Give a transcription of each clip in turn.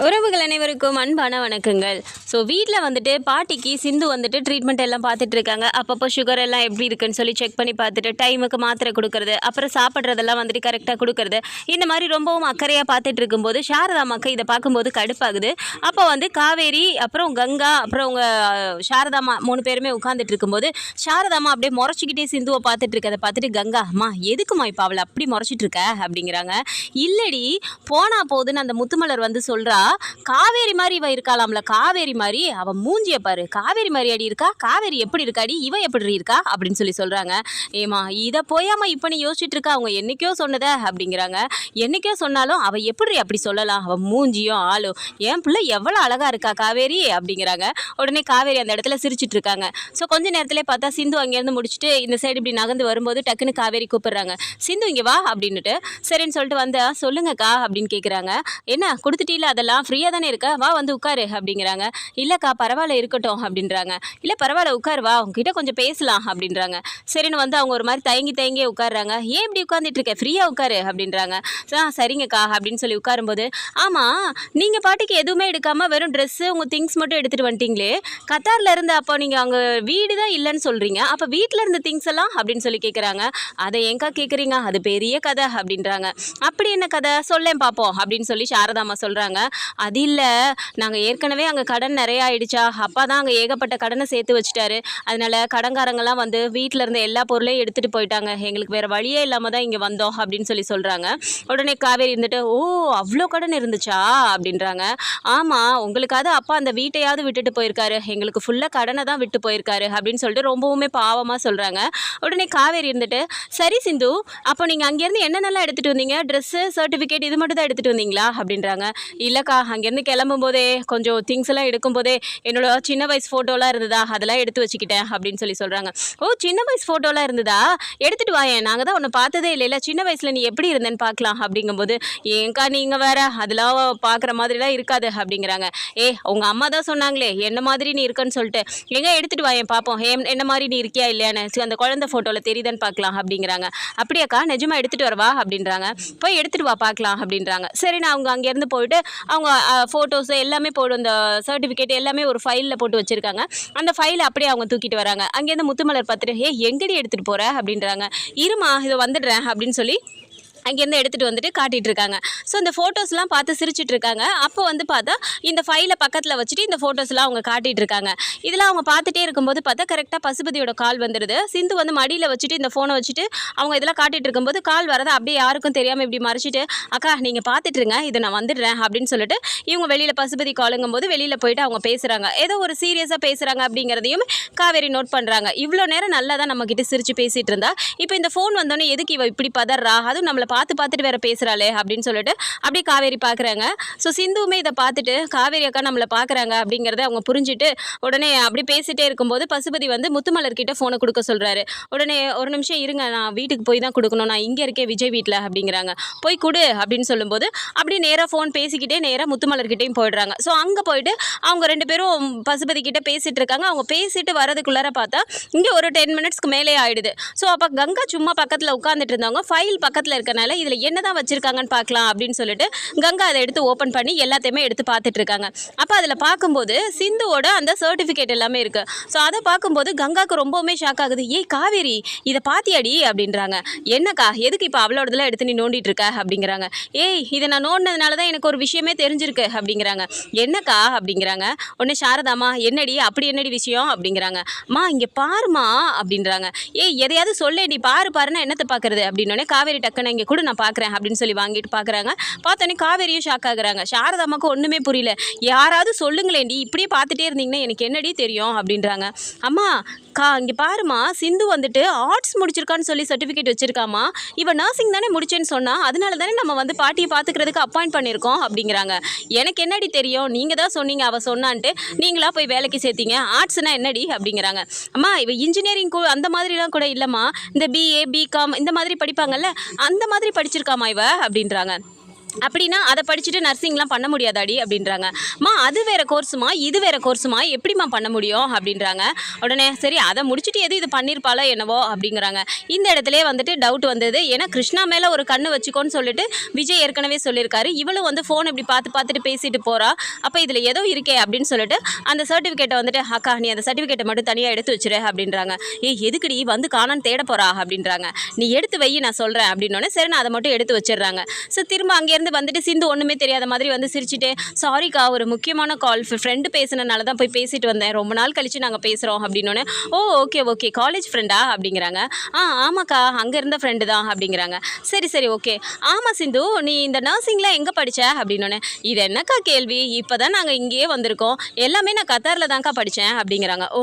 உறவுகள் அனைவருக்கும் அன்பான வணக்கங்கள். ஸோ வீட்டில் வந்துட்டு பாட்டிக்கு சிந்து வந்துட்டு ட்ரீட்மெண்ட் எல்லாம் பார்த்துட்டு இருக்காங்க. அப்பப்போ சுகர் எல்லாம் எப்படி இருக்குன்னு சொல்லி செக் பண்ணி பார்த்துட்டு டைமுக்கு மாத்திரை கொடுக்கறது அப்புறம் சாப்பிட்றதெல்லாம் வந்துட்டு கரெக்டாக கொடுக்கறது இந்த மாதிரி ரொம்பவும் அக்கறையாக பார்த்துட்டு இருக்கும்போது சாரதா அம்மாக்கு இதை பார்க்கும்போது கடுப்பாகுது. அப்போ வந்து காவேரி அப்புறம் கங்கா அப்புறம் உங்கள் சாரதாம்மா மூணு பேருமே உட்காந்துட்டு இருக்கும்போது சாரதாம்மா அப்படியே முறைச்சிக்கிட்டே சிந்துவை பார்த்துட்டு இருக்கதை பார்த்துட்டு கங்கா அம்மா எதுக்குமா இப்போ அவளை அப்படி முறைச்சிட்டு இருக்க? அப்படிங்கிறாங்க. இல்லடி போனா போதுன்னு அந்த முத்துமலர் வந்து சொல்கிறா காவேரி மாதிரி இவ இருக்காளாம்ல காவேரி மாதிரி. அவன் மூஞ்சிய பாரு காவேரி மாதிரி அடி இருக்கா காவேரி எப்படி இருக்காடி இவ எப்படி இருக்கா அப்படின்னு சொல்லி சொல்றாங்க. ஏமா இதை போயாம இப்போ நீ யோசிச்சுட்டு இருக்கா அவங்க என்னைக்கோ சொன்னத அப்படிங்கிறாங்க. என்னைக்கோ சொன்னாலும் அவ எப்படி அப்படி சொல்லலாம்? அவள் மூஞ்சியும் ஆளும். என் பிள்ளை எவ்வளோ அழகா இருக்கா காவேரி அப்படிங்கிறாங்க. உடனே காவேரி அந்த இடத்துல சிரிச்சிட்டு இருக்காங்க. ஸோ கொஞ்ச நேரத்திலே பார்த்தா சிந்து அங்கேருந்து முடிச்சுட்டு இந்த சைடு இப்படி நகர்ந்து வரும்போது டக்குன்னு காவேரி கூப்பிடுறாங்க. சிந்து இங்கே வா அப்படின்னுட்டு. சரின்னு சொல்லிட்டு வந்தா சொல்லுங்கக்கா அப்படின்னு கேட்குறாங்க என்ன கொடுத்துட்டீல அதெல்லாம்? ஃப்ரீயாக தானே இருக்க? வா வந்து உட்காரு அப்படிங்கிறாங்க. இல்லைக்கா பரவாயில்ல இருக்கட்டும் அப்படின்றாங்க. இல்லை பரவாயில்ல உட்காரு வா உங்ககிட்ட கொஞ்சம் பேசலாம் அப்படின்றாங்க. சரின்னு வந்து அவங்க ஒரு மாதிரி தயங்கி தயங்கி உட்காடுறாங்க ஏன் இப்படி உட்காந்துட்டு இருக்க? ஃப்ரீயாக உட்காரு அப்படின்றாங்க. ஆ சரிங்கக்கா அப்படின்னு சொல்லி உட்காரும்போது ஆமாம் நீங்கள் பாட்டுக்கு எதுவுமே எடுக்காமல் வெறும் ட்ரெஸ்ஸு உங்கள் திங்ஸ் மட்டும் எடுத்துகிட்டு வந்துட்டீங்களே. கத்தாரில் இருந்து அப்போ நீங்கள் அங்கே வீடு தான் இல்லைன்னு சொல்கிறீங்க அப்போ வீட்டில் இருந்த திங்ஸ் எல்லாம் அப்படின்னு சொல்லி கேட்குறாங்க அதை ஏங்கா கேட்குறீங்க அது பெரிய கதை அப்படின்றாங்க. அப்படி என்ன கதை? சொல்லேன் பார்ப்போம் அப்படின்னு சொல்லி சாரதாம்மா சொல்கிறாங்க அது இல்லை நாங்கள் ஏற்கனவே அங்கே கடன் நிறைய ஆயிடுச்சா? அப்பா தான் அங்கே ஏகப்பட்ட கடனை சேர்த்து வச்சுட்டாரு. அதனால கடன்காரங்கெல்லாம் வந்து வீட்டில் இருந்த எல்லா பொருளையும் எடுத்துகிட்டு போயிட்டாங்க. எங்களுக்கு வேறு வழியே இல்லாமல் தான் இங்கே வந்தோம் அப்படின்னு சொல்லி சொல்கிறாங்க உடனே காவேரி இருந்துட்டு ஓ அவ்வளோ கடன் இருந்துச்சா? அப்படின்றாங்க. ஆமாம் உங்களுக்காவது அப்பா அந்த வீட்டையாவது விட்டுட்டு போயிருக்காரு. எங்களுக்கு ஃபுல்லாக கடனை தான் விட்டு போயிருக்காரு. அப்படின்னு சொல்லிட்டு ரொம்பவுமே பாவமாக சொல்கிறாங்க உடனே காவேரி இருந்துட்டு சரி சிந்து அப்போ நீங்கள் அங்கேருந்து என்னென்னலாம் எடுத்துகிட்டு வந்தீங்க? ட்ரெஸ்ஸு சர்டிஃபிகேட் இது மட்டும் தான் எடுத்துகிட்டு வந்தீங்களா? அப்படின்றாங்க. அக்கா அங்கேருந்து கிளம்பும் போதே கொஞ்சம் திங்ஸ் எல்லாம் எடுக்கும் போதே என்னோட சின்ன வயசு ஃபோட்டோலாம் இருந்ததா? அதெல்லாம் எடுத்து வச்சுக்கிட்டேன் அப்படின்னு சொல்லி சொல்கிறாங்க ஓ சின்ன வயசு ஃபோட்டோலாம் இருந்ததா? எடுத்துகிட்டு வாயேன். நாங்கள் தான் உன்னை பார்த்ததே இல்லைல்ல சின்ன வயசில் நீ எப்படி இருந்தேன்னு பார்க்கலாம் அப்படிங்கும்போது ஏங்கா நீங்கள் வேற அதெல்லாம் பார்க்குற மாதிரிலாம் இருக்காது அப்படிங்கிறாங்க. ஏ உங்கள் அம்மா தான் சொன்னாங்களே என்ன மாதிரி நீ இருக்கன்னு சொல்லிட்டு. எங்கே எடுத்துகிட்டு வாயேன் பார்ப்போம் ஏன் என்ன மாதிரி நீ இருக்கியா இல்லையான்னு. சரி, அந்த குழந்தை ஃபோட்டோவில் தெரியுதான்னு பார்க்கலாம் அப்படிங்கிறாங்க. அப்படியாக்கா நிஜமா எடுத்துகிட்டு வரவா? அப்படின்றாங்க. போய் எடுத்துகிட்டு வா பார்க்கலாம் அப்படின்றாங்க. சரி நான் அவங்க அங்கேருந்து போயிட்டு அவங்க ஃபோட்டோஸ் எல்லாமே போடு அந்த சர்டிஃபிகேட் எல்லாமே ஒரு ஃபைலில் போட்டு வச்சுருக்காங்க. அந்த ஃபைலை அப்படியே அவங்க தூக்கிட்டு வராங்க. அங்கேருந்து முத்துமலர் பார்த்துட்டு ஏ எங்கடி எடுத்துகிட்டு போகிற அப்படின்றாங்க. இருமா இதை வந்துடுறேன் அப்படின்னு சொல்லி அங்கேருந்து எடுத்துகிட்டு வந்துட்டு காட்டிகிட்டு இருக்காங்க ஸோ இந்த ஃபோட்டோஸ்லாம் பார்த்து சிரிச்சிட்டு இருக்காங்க அப்போ வந்து பார்த்தா இந்த ஃபைலை பக்கத்தில் வச்சுட்டு இந்த ஃபோட்டோஸ்லாம் அவங்க காட்டிகிட்டு இருக்காங்க இதெல்லாம் அவங்க பார்த்துட்டே இருக்கும்போது பார்த்தா கரெக்டாக பசுபதியோட கால் வந்துடுது சிந்து வந்து மடியில் வச்சுட்டு இந்த ஃபோனை வச்சுட்டு அவங்க இதெல்லாம் காட்டிகிட்டு இருக்கும்போது கால் வரதை அப்படியே யாருக்கும் தெரியாமல் இப்படி மறைச்சிட்டு அக்கா நீங்கள் பார்த்துட்ருங்க இதை நான் வந்துடுறேன் அப்படின்னு சொல்லிட்டு இவங்க வெளியில் பசுபதி காலுங்கும் போது வெளியில் போயிட்டு அவங்க பேசுகிறாங்க ஏதோ ஒரு சீரியஸாக பேசுகிறாங்க அப்படிங்கிறதையும் காவேரி நோட் பண்ணுறாங்க இவ்வளோ நேரம் நல்லா தான் நம்மக்கிட்ட சிரித்து பேசிகிட்டு இருந்தா. இப்போ இந்த ஃபோன் வந்தோடனே எதுக்கு இவ இப்படி பதறா? அதுவும் நம்மளை பார்த்து பார்த்துட்டு வேற பேசுகிறாளே அப்படின்னு சொல்லிட்டு அப்படியே காவேரி பார்க்குறாங்க. ஸோ சிந்துவுமே இதை பார்த்துட்டு காவேரி அக்கா நம்மளை பார்க்குறாங்க அப்படிங்கிறத அவங்க புரிஞ்சுட்டு உடனே அப்படி பேசிட்டே இருக்கும்போது பசுபதி வந்து முத்துமலர்கிட்ட ஃபோனை கொடுக்க சொல்கிறாரு உடனே ஒரு நிமிஷம் இருங்க நான் வீட்டுக்கு போய் தான் கொடுக்கணும். நான் இங்கே இருக்கேன் விஜய் வீட்டில் அப்படிங்கிறாங்க. போய் கொடு அப்படின்னு சொல்லும்போது அப்படி நேராக ஃபோன் பேசிக்கிட்டே நேராக முத்துமலர்கிட்டையும் போயிடுறாங்க. ஸோ அங்கே போயிட்டு அவங்க ரெண்டு பேரும் பசுபதி கிட்ட பேசிகிட்டு இருக்காங்க. அவங்க பேசிட்டு வரதுக்குள்ளார பார்த்தா இங்கே ஒரு டென் மினிட்ஸ்க்கு மேலே ஆயிடுது. ஸோ அப்போ கங்கா சும்மா பக்கத்தில் உட்காந்துட்டு இருந்தவங்க ஃபைல் பக்கத்தில் அதனால் இதில் என்ன தான் வச்சுருக்காங்கன்னு பார்க்கலாம் அப்படின்னு சொல்லிட்டு கங்கா அதை எடுத்து ஓப்பன் பண்ணி எல்லாத்தையுமே எடுத்து பார்த்துட்டு இருக்காங்க. அப்போ அதில் பார்க்கும்போது சிந்துவோட அந்த சர்டிஃபிகேட் எல்லாமே இருக்குது ஸோ அதை பார்க்கும்போது கங்காவுக்கு ரொம்பவுமே ஷாக் ஆகுது. ஏய் காவேரி இதை பாத்தியாடி அப்படின்றாங்க. என்னக்கா எதுக்கு இப்போ அவளோடதெல்லாம் எடுத்து நீ நோண்டிட்டு இருக்க? அப்படிங்கிறாங்க. ஏய் இதை நான் நோண்டினதுனால தான் எனக்கு ஒரு விஷயமே தெரிஞ்சிருக்கு. அப்படிங்கிறாங்க. என்னக்கா? அப்படிங்கிறாங்க. உடனே சாரதாமா என்னடி? அப்படி என்னடி விஷயம்? அப்படிங்கிறாங்க. அம்மா இங்கே பாருமா. அப்படின்றாங்க. ஏய் எதையாவது சொல்லேடி நீ பாரு பாருன்னா என்னத்தை பார்க்குறது? அப்படின்னோடனே காவேரி டக்குன்னு இங்கே கூட நான் பார்க்குறேன் அப்படின்னு சொல்லி வாங்கிட்டு பார்க்குறாங்க பார்த்தோன்னே காவேரியும் ஷாக் ஆகுறாங்க. சாரதாம்மாக்கு ஒன்றுமே புரியல. யாராவது சொல்லுங்களேன்டி இப்படியே பார்த்துட்டே இருந்தீங்கன்னா எனக்கு என்னடி தெரியும் அப்படின்றாங்க. அம்மா கா இங்கே பாருமா சிந்து வந்துட்டு ஆர்ட்ஸ் முடிச்சிருக்கான்னு சொல்லி சர்டிஃபிகேட் வச்சிருக்காமா இவன் நர்சிங் தானே முடிச்சேன்னு சொன்னால் அதனால தானே நம்ம வந்து பாட்டியை பார்த்துக்கிறதுக்கு அப்பாயிண்ட் பண்ணியிருக்கோம் அப்படிங்கிறாங்க. எனக்கு என்னடி தெரியும்? நீங்கள் தான் சொன்னீங்க அவள் சொன்னான்ட்டு நீங்களா போய் வேலைக்கு சேர்த்தீங்க. ஆர்ட்ஸ்னால் என்னடி அப்படிங்கிறாங்க. அம்மா இவ இன்ஜினியரிங் அந்த மாதிரிலாம் கூட இல்லைம்மா. இந்த பிஏ பிகாம் இந்த மாதிரி படிப்பாங்கல்ல அந்த மாதிரி படிச்சிருக்காமா இவ? அப்படின்றாங்க. அப்படின்னா அதை படிச்சுட்டு நர்சிங்லாம் பண்ண முடியாதாடி அப்படின்றாங்க. மா அது வேறு கோர்ஸுமா இது வேறு கோர்ஸுமா எப்படிம்மா பண்ண முடியும்? அப்படின்றாங்க. உடனே சரி அதை முடிச்சுட்டு எது இது பண்ணியிருப்பாளோ என்னவோ? அப்படிங்கிறாங்க. இந்த இடத்துலயே வந்துட்டு டவுட் வந்தது. ஏன்னா கிருஷ்ணா மேலே ஒரு கண்ணு வச்சுக்கோன்னு சொல்லிட்டு விஜய் ஏற்கனவே சொல்லியிருக்காரு. இவளும் வந்து ஃபோன் இப்படி பார்த்து பார்த்துட்டு பேசிட்டு போகிறா அப்போ இதில் ஏதோ இருக்கே அப்படின்னு சொல்லிட்டு அந்த சர்டிஃபிகேட்டை வந்துட்டு அக்கா நீ அந்த சர்டிஃபிகேட்டை மட்டும் தனியாக எடுத்து வச்சிரு அப்படின்றாங்க. ஏ எதுக்குடி? வந்து காணான்னு தேட போகிறா அப்படின்றாங்க. நீ எடுத்து வை நான் சொல்கிறேன் அப்படின்னோடனே சரி நான் அதை மட்டும் எடுத்து வச்சிடுறாங்க. ஸோ திரும்ப அங்கேருந்து வந்துட்டு சிந்து ஒன்றுமே தெரியாத மாதிரி வந்து சிரிச்சுட்டு சாரிக்கா ஒரு முக்கியமான கால் ஃப்ரெண்டு பேசுனனால தான் போய் பேசிட்டு வந்தேன். ரொம்ப நாள் கழிச்சு நாங்கள் பேசுகிறோம் அப்படின்னோடனே ஓ ஓகே ஓகே காலேஜ் ஃப்ரெண்டா அப்படிங்கிறாங்க. ஆ ஆமாக்கா. அங்கே இருந்த ஃப்ரெண்டு தான். அப்படிங்கிறாங்க. சரி சரி ஓகே ஆமாம் சிந்து நீ இந்த நர்சிங்கில் எங்கே படித்த அப்படின்னோடனே இது என்னக்கா கேள்வி? இப்போ தான் நாங்கள் இங்கேயே வந்திருக்கோம். எல்லாமே நான் கத்தாரில் தான்க்கா படித்தேன் அப்படிங்கிறாங்க. ஓ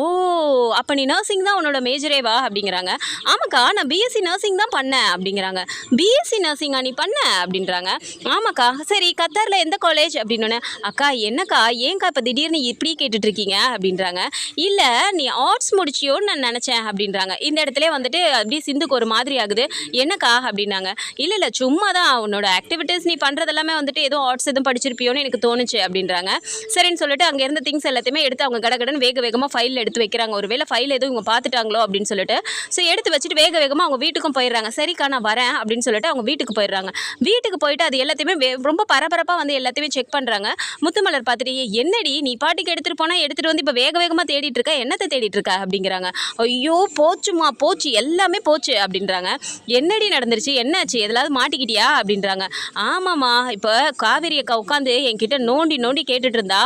அப்போ நீ நர்சிங் தான் உன்னோட மேஜரேவா அப்படிங்கிறாங்க. ஆமாக்கா நான் பிஎஸ்சி நர்சிங் தான் பண்ணேன். அப்படிங்கிறாங்க. பிஎஸ்சி நர்சிங்கா நீ பண்ண? அப்படின்றாங்க. ஆமாக்கா சரி கத்தாரில் எந்த காலேஜ் அப்படின்னு அக்கா என்னக்கா ஏன்க்கா இப்போ திடீர்னு இப்படி கேட்டுட்ருக்கீங்க? அப்படின்றாங்க. இல்லை நீ ஆர்ட்ஸ் முடிச்சியோன்னு நான் நினச்சேன் அப்படின்றாங்க. இந்த இடத்துல வந்துட்டு அப்படியே சிந்துக்கு ஒரு மாதிரி ஆகுது. என்னக்கா? அப்படின்னாங்க. இல்லை இல்லை சும்மா தான் உன்னோட ஆக்டிவிட்டீஸ் நீ பண்ணுறது எல்லாமே வந்துட்டு ஏதோ ஆர்ட்ஸ் எதுவும் படிச்சிருப்பியோன்னு எனக்கு தோணுச்சு அப்படின்றாங்க. சரின்னு சொல்லிட்டு அங்கே இருந்த திங்ஸ் எல்லாத்தையுமே எடுத்து அவங்க கடகடன் வேக வேகமாக ஃபைலில் எடுத்து வைக்கிறாங்க. ஒரு வேளை ஃபைல் எதுவும் இவங்க பார்த்துட்டாங்களோ? அப்படின்னு சொல்லிட்டு. ஸோ எடுத்து வச்சுட்டு வேக வேகமாக அவங்க வீட்டுக்கும் போயிடுறாங்க. சரிக்கா நான் வரேன் அப்படின்னு சொல்லிட்டு அவங்க வீட்டுக்கு போயிடுறாங்க. வீட்டுக்கு போயிட்டு அது எல்லாத்தையும் எல்லாத்தையுமே ரொம்ப பரபரப்பாக வந்து எல்லாத்தையுமே செக் பண்ணுறாங்க முத்துமலர் பார்த்துட்டு என்னடி நீ பாட்டுக்கு எடுத்துகிட்டு போனால் எடுத்துகிட்டு வந்து இப்போ வேக வேகமாக தேடிட்டு இருக்க? என்னத்தை தேடிட்டு இருக்க? அப்படிங்கிறாங்க. ஐயோ போச்சுமா போச்சு எல்லாமே போச்சு அப்படின்றாங்க. என்னடி நடந்துருச்சு? என்னாச்சு? எதாவது மாட்டிக்கிட்டியா? அப்படின்றாங்க. ஆமாம்மா இப்போ காவேரி அக்கா உட்காந்து என்கிட்ட நோண்டி நோண்டி கேட்டுட்டு இருந்தா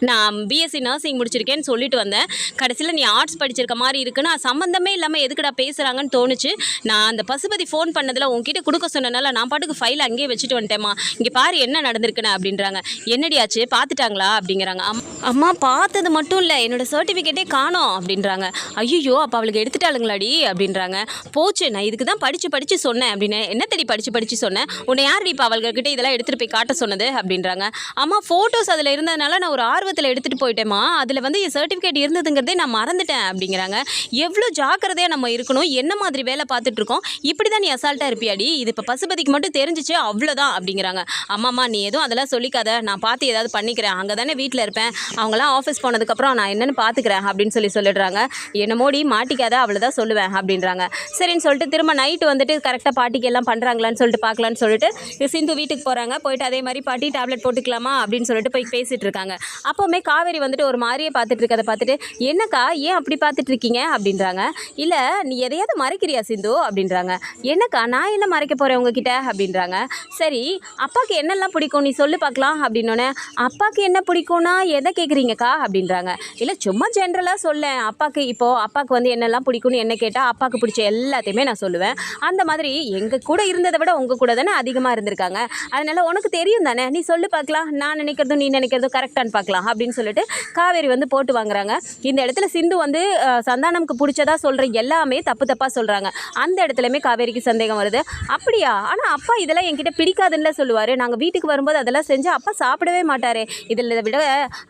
நான் பிஎஸ்சி நர்சிங் முடிச்சிருக்கேன்னு சொல்லிட்டு வந்தேன். கடைசியில் நீ ஆர்ட்ஸ் படிச்சிருக்க மாதிரி இருக்குன்னு சம்மந்தமே இல்லாமல் எதுக்குடா பேசுகிறாங்கன்னு தோணுச்சு. நான் அந்த பசுபதி ஃபோன் பண்ணதில் உங்ககிட்ட கொடுக்க சொன்னனால நான் பாட்டுக்கு ஃபைல் அங்கேயே வச்சுட்டு வந்துட்டேம்மா. இங்கே பாரு என்ன நடந்திருக்குன்னு அப்படின்றாங்க. என்னடியாச்சு? பார்த்துட்டாங்களா அப்படிங்கிறாங்க. அம் அம்மா பார்த்தது மட்டும் இல்லை. என்னோட சர்டிஃபிகேட்டே காணோம் அப்படின்றாங்க. ஐயோ அப்போ அவளுக்கு எடுத்துட்டாளுங்களாடி? அப்படின்றாங்க. போச்சு. நான் இதுக்கு தான் படித்து படித்து சொன்னேன் அப்படின்னு. என்ன தேடி படித்து படித்து சொன்னேன்? உன்னை யார் இப்போ அவள்கிட்ட இதெல்லாம் எடுத்துகிட்டு போய் காட்ட சொன்னது? அப்படின்றாங்க. அம்மா ஃபோட்டோஸ் அதில் இருந்ததுனால நான் ஒரு ஆர்வத்தில் எடுத்துகிட்டு போயிட்டேம்மா. அதில் வந்து என் சர்டிஃபிகேட் இருந்ததுங்கிறதே நான் மறந்துட்டேன் அப்படிங்கிறாங்க. எவ்வளோ ஜாக்கிரதையாக நம்ம இருக்கணும் என்ன மாதிரி வேலை பார்த்துட்டு இருக்கோம் இப்படி தான் நீ அசால்ட்டாக இருப்பியாடி? இது இப்போ பசுபதிக்கு மட்டும் தெரிஞ்சிச்சு அவ்வளோதான் அப்படிங்கிறாங்க. அம்மாம்மா நீ எதுவும் அதெல்லாம் சொல்லிக்காத. நான் பார்த்து ஏதாவது பண்ணிக்கிறேன். அங்கே தானே வீட்டில் இருப்பேன். அவங்களாம் ஆஃபீஸ் போனதுக்கப்புறம் நான் என்னென்னு பார்த்துக்கிறேன் அப்படின்னு சொல்லி சொல்லிடுறாங்க. என்னமோடி மாட்டிக்காத அவ்வளோதான் சொல்லுவேன் அப்படின்றாங்க. சரின்னு சொல்லிட்டு திரும்ப நைட்டு வந்துட்டு கரெக்டாக பாட்டிக்கு எல்லாம் பண்ணுறாங்களான்னு சொல்லிட்டு பார்க்கலான்னு சொல்லிட்டு சிந்து வீட்டுக்கு போகிறாங்க போயிட்டு அதே மாதிரி பாட்டி டேப்லெட் போட்டுக்கலாமா அப்படின்னு சொல்லிட்டு போய் பேசிகிட்டு இருக்காங்க. அப்போவுமே காவேரி வந்துட்டு ஒரு மாதிரியே பார்த்துட்டு இருக்கதை பார்த்துட்டு என்னக்கா ஏன் அப்படி பார்த்துட்டு இருக்கீங்க? அப்படின்றாங்க. இல்லை நீ எதையாவது மறைக்கிறியா சிந்து? அப்படின்றாங்க. என்னக்கா நான் என்ன மறைக்க போகிறேன் உங்ககிட்ட? அப்படின்றாங்க. சரி அப்பாவுக்கு என்னெல்லாம் பிடிக்கும்? நீ சொல்லு பார்க்கலாம். அப்படின்னோடனே அப்பாவுக்கு என்ன பிடிக்கும்னா எதை கேட்குறீங்கக்கா? அப்படின்றாங்க. இல்லை சும்மா ஜென்ரலாக சொல்லேன். அப்பாவுக்கு இப்போது அப்பாவுக்கு வந்து என்னெல்லாம் பிடிக்கும்னு என்ன கேட்டால் அப்பாவுக்கு பிடிச்ச எல்லாத்தையுமே நான் சொல்லுவேன். அந்த மாதிரி எங்கள் கூட இருந்ததை விட உங்கள் கூட தானே அதிகமாக இருந்திருக்காங்க. அதனால் உனக்கு தெரியும் தானே? நீ சொல்லு பார்க்கலாம். நான் நினைக்கிறதும் நீ நினைக்கிறதும் கரெக்டானு பார்க்கலாம். அப்படின்னு சொல்லிட்டு காவேரி வந்து போட்டு வாங்குறாங்க. இந்த இடத்துல சிந்து வந்து சந்தானமுக்கு சந்தானம்க்கு பிடிச்சதா சொல்கிற எல்லாமே தப்பு தப்பாக சொல்கிறாங்க அந்த இடத்துலையுமே காவேரிக்கு சந்தேகம் வருது. அப்படியா? ஆனால் அப்பா இதெல்லாம் என்கிட்ட பிடிக்காதுன்னு சொல்லுவார். நாங்கள் வீட்டுக்கு வரும்போது அதெல்லாம் செஞ்சு அப்பா சாப்பிடவே மாட்டார். இதில் விட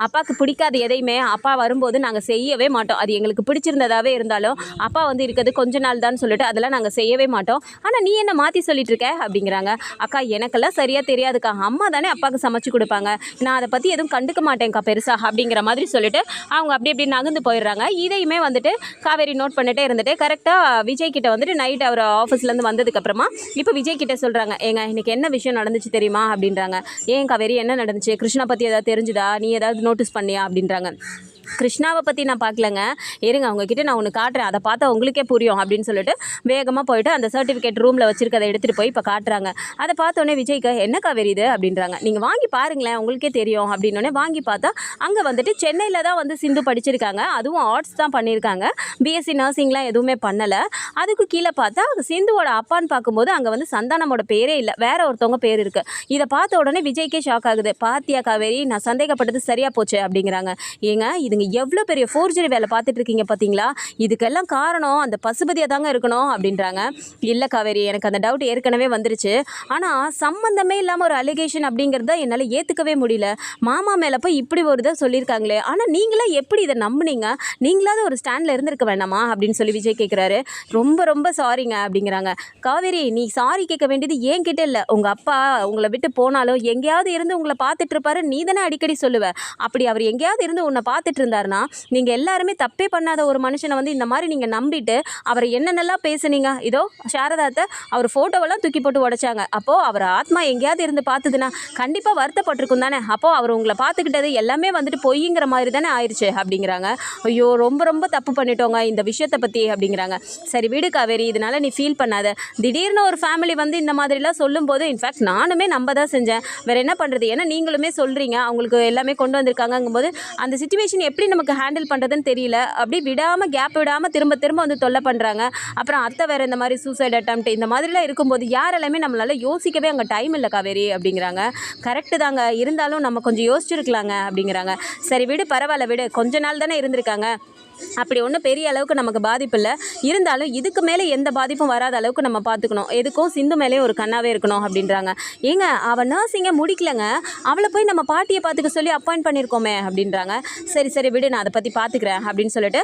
அப்பாவுக்கு பிடிக்காத எதையுமே. அப்பா வரும்போது நாங்கள் செய்யவே மாட்டோம். அது எங்களுக்கு பிடிச்சிருந்ததாகவே இருந்தாலும் அப்பா வந்து இருக்கிறது கொஞ்ச நாள் தான் சொல்லிட்டு அதெல்லாம் நாங்கள் செய்யவே மாட்டோம். ஆனால் நீ என்ன மாற்றி சொல்லிட்டு இருக்க? அப்படிங்கிறாங்க. அக்கா எனக்கெல்லாம் சரியாக தெரியாதுக்கா. அம்மா தானே அப்பாவுக்கு சமைச்சு கொடுப்பாங்க. நான் அதை பற்றி எதுவும் கண்டுக்க மாட்டேன்க்கா. பெருசாக அப்படிங்கிற மாதிரி சொல்லிட்டு அவங்க அப்படி அப்படி நகர்ந்து போயிடுறாங்க. இதையுமே வந்துட்டு காவேரி நோட் பண்ணிட்டே இருந்துட்டு கரெக்டாக விஜய் கிட்ட வந்துட்டு நைட் அவர் ஆஃபீஸ்லேருந்து வந்ததுக்கப்புறமா இப்போ விஜய் கிட்ட சொல்கிறாங்க ஏங்க இன்றைக்கி என்ன விஷயம் நடந்துச்சு தெரியுமா? அப்படின்றாங்க. ஏன் காவேரி என்ன நடந்துச்சு? கிருஷ்ணா பற்றி ஏதாவது தெரிஞ்சுதா? நீ ஏதாவது நோட்டீஸ் பண்ணியா? அப்படின்றாங்க. கிருஷ்ணாவை பற்றி நான் பார்க்கலங்க இருங்க அவங்கக்கிட்ட நான் ஒன்று காட்டுறேன். அதை பார்த்தா உங்களுக்கே புரியும் அப்படின்னு சொல்லிட்டு வேகமாக போயிட்டு அந்த சர்டிஃபிகேட் ரூமில் வச்சுருக்கதை எடுத்துகிட்டு போய் இப்போ காட்டுறாங்க. அதை பார்த்தோன்னே விஜய்க்கு என்ன காவேரி இது? அப்படின்றாங்க. நீங்கள் வாங்கி பாருங்களேன் உங்களுக்கே தெரியும். அப்படின்னோடனே வாங்கி பார்த்தா அங்கே வந்துட்டு சென்னையில் தான் வந்து சிந்து படிச்சிருக்காங்க. அதுவும் ஆர்ட்ஸ் தான் பண்ணியிருக்காங்க பிஎஸ்சி நர்சிங்லாம் எதுவுமே பண்ணலை. அதுக்கு கீழே பார்த்தா சிந்துவோட அப்பான்னு பார்க்கும்போது அங்கே வந்து சந்தானமோட பேரே இல்லை. வேற ஒருத்தவங்க பேர் இருக்குது இதை பார்த்த உடனே விஜய்க்கே ஷாக் ஆகுது. பாத்தியா காவேரி நான் சந்தேகப்பட்டது சரியாக போச்சு அப்படிங்கிறாங்க. ஏங்க இது இதுங்க எவ்வளோ பெரிய ஃபோர்ஜரி வேலை பார்த்துட்டு இருக்கீங்க பார்த்தீங்களா? இதுக்கெல்லாம் காரணம் அந்த பசுபதியாக தாங்க இருக்கணும் அப்படின்றாங்க. இல்லை காவேரி எனக்கு அந்த டவுட் ஏற்கனவே வந்துருச்சு. ஆனால் சம்மந்தமே இல்லாமல் ஒரு அலிகேஷன் அப்படிங்கிறத என்னால் ஏற்றுக்கவே முடியல. மாமா மேலே போய் இப்படி ஒரு இதை சொல்லியிருக்காங்களே. ஆனால் நீங்களே எப்படி இதை நம்புனீங்க? நீங்களாவது ஒரு ஸ்டாண்டில் இருந்திருக்க வேண்டாமா? அப்படின்னு சொல்லி விஜய் கேட்குறாரு ரொம்ப ரொம்ப சாரிங்க அப்படிங்கிறாங்க. காவேரி நீ சாரி கேட்க வேண்டியது ஏன் கிட்டே இல்லை. உங்கள் அப்பா உங்களை விட்டு போனாலும் எங்கேயாவது இருந்து உங்களை பார்த்துட்டு இருப்பாரு. நீ தானே அடிக்கடி சொல்லுவ. அப்படி அவர் எங்கேயாவது இருந்து உன்னை பார்த்துட்டு இருந்தாருன்னா நீங்கள் எல்லாருமே தப்பே பண்ணாத ஒரு மனுஷனை வந்து இந்த மாதிரி நீங்கள் நம்பிட்டு அவரை என்னென்னலாம் பேசுனீங்க? இதோ சாரதாத்தை அவர் ஃபோட்டோவெல்லாம் தூக்கி போட்டு உடைச்சாங்க. அப்போது அவர் ஆத்மா எங்கேயாவது இருந்து பார்த்துதுன்னா கண்டிப்பாக வருத்தப்பட்டிருக்கும் தானே? அப்போது அவர் உங்களை பார்த்துக்கிட்டது எல்லாமே வந்துட்டு பொய்ங்கிற மாதிரி தானே ஆயிடுச்சு அப்படிங்கிறாங்க. ஐயோ ரொம்ப ரொம்ப தப்பு பண்ணிட்டோங்க இந்த விஷயத்தை பற்றி அப்படிங்கிறாங்க. சரி விடு காவேரி இதனால நீ ஃபீல் பண்ணாத. திடீர்னு ஒரு ஃபேமிலி வந்து இந்த மாதிரிலாம் சொல்லும்போது இன்ஃபேக்ட் நானுமே நம்ப தான் செஞ்சேன். வேறு என்ன பண்ணுறது ஏன்னா நீங்களுமே சொல்கிறீங்க அவங்களுக்கு எல்லாமே கொண்டு வந்திருக்காங்கங்கும்போது அந்த சுச்சுவேஷன் எப்படி நமக்கு ஹேண்டில் பண்ணுறதுன்னு தெரியல. அப்படி விடாமல் கேப் விடாமல் திரும்ப திரும்ப வந்து தொல்லை பண்ணுறாங்க அப்புறம் அத்தை வேறு இந்த மாதிரி சூசைட் அட்டம் இந்த மாதிரிலாம் இருக்கும்போது யாரெல்லாமே நம்மளால் யோசிக்கவே அங்கே டைம் இல்லை காவேரி அப்படிங்கிறாங்க. கரெக்டு தாங்க. இருந்தாலும் நம்ம கொஞ்சம் யோசிச்சிருக்கலாங்க அப்படிங்கிறாங்க. சரி விடு பரவாயில்ல விடு. கொஞ்ச நாள் தானே இருந்திருக்காங்க. அப்படி ஒன்றும் பெரிய அளவுக்கு நமக்கு பாதிப்பு இல்லை. இருந்தாலும் இதுக்கு மேலே எந்த பாதிப்பும் வராத அளவுக்கு நம்ம பார்த்துக்கணும். எதுக்கும் சிந்து மேலேயும் ஒரு கண்ணாவே இருக்கணும் அப்படின்றாங்க. ஏங்க அவள் நர்சிங்கை முடிக்கலங்க. அவளை போய் நம்ம பாட்டியை பார்த்துக்க சொல்லி அப்பாயிண்ட் பண்ணியிருக்கோமே அப்படின்றாங்க. சரி சரி விடு நான் அதை பற்றி பார்த்துக்கிறேன் அப்படின்னு சொல்லிட்டு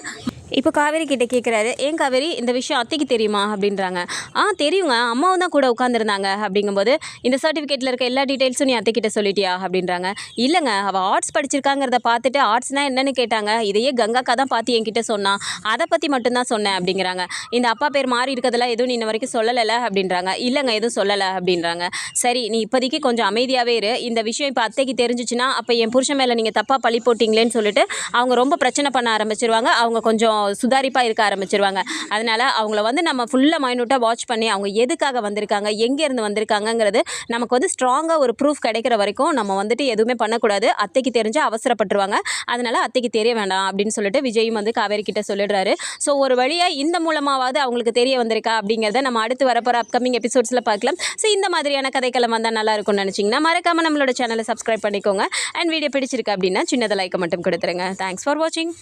இப்போ காவேரி கிட்டே கேட்குறாரு ஏன் காவேரி இந்த விஷயம் அத்தைக்கு தெரியுமா? அப்படின்றாங்க. ஆ தெரியுங்க. அம்மாவும் தான் கூட உட்காந்துருந்தாங்க அப்படிங்கும்போது இந்த சர்டிஃபிகேட்டில் இருக்க எல்லா டீட்டெயில்ஸும் நீ அத்தைக்கிட்ட சொல்லிட்டியா? அப்படின்றாங்க. இல்லைங்க. அவள் ஆர்ட்ஸ் படிச்சிருக்காங்கிறத பார்த்துட்டு ஆர்ட்ஸ்னால் என்னன்னு கேட்டாங்க. இதையே கங்காக்கா தான் பார்த்து என்கிட்ட சொன்னா. அதை பற்றி மட்டும்தான் சொன்னேன். அப்படிங்கிறாங்க. இந்த அப்பா பேர் மாறி இருக்கிறதெல்லாம் எதுவும் நீ இன்ன வரைக்கும் சொல்லலை அப்படின்றாங்க. இல்லைங்க. எதுவும் சொல்லலை. அப்படின்றாங்க. சரி நீ இப்போதைக்கு கொஞ்சம் அமைதியாகவே இரு. இந்த விஷயம் இப்போ அத்தைக்கு தெரிஞ்சிச்சுன்னா அப்போ என் புருஷன் மேலே நீங்கள் தப்பாக பழி போட்டிங்களேன்னு சொல்லிட்டு அவங்க ரொம்ப பிரச்சனை பண்ண ஆரம்பிச்சிருவாங்க. அவங்க கொஞ்சம் சுதாரிப்பாக இருக்க ஆரம்பிச்சிருவாங்க. அதனால் அவங்கள வந்து நம்ம ஃபுல்லாக மைனூட்டாக வாட்ச் பண்ணி அவங்க எதுக்காக வந்திருக்காங்க எங்கேருந்து வந்திருக்காங்கங்கிறது நமக்கு வந்து ஸ்ட்ராங்காக ஒரு ப்ரூஃப் கிடைக்கிற வரைக்கும் நம்ம வந்துட்டு எதுவுமே பண்ணக்கூடாது. அத்தைக்கு தெரிஞ்சு அவசரப்பட்டுருவாங்க. அதனால் அத்தைக்கு தெரிய வேண்டாம் அப்படின்னு சொல்லிட்டு விஜயும் வந்து காவேரி கிட்ட சொல்லிடுறாரு. ஸோ ஒரு வழியாக இந்த மூலமாவது அவங்களுக்கு தெரிய வந்திருக்கா அப்படிங்கிறத நம்ம அடுத்து வரப்போகிற அப்கமிங் எபிசோட்ஸில் பார்க்கலாம் ஸோ இந்த மாதிரியான கதைக்களம் வந்தால் நல்லா இருக்கும்னு நினச்சிங்கன்னா மறக்காமல் நம்மளோட சேனலை சப்ஸ்கிரைப் பண்ணிக்கோங்க. அண்ட் வீடியோ பிடிச்சிருக்கு அப்படின்னா சின்னதை லைக்கை மட்டும் கொடுத்துருங்க. தேங்க்ஸ் ஃபார் வாட்சிங்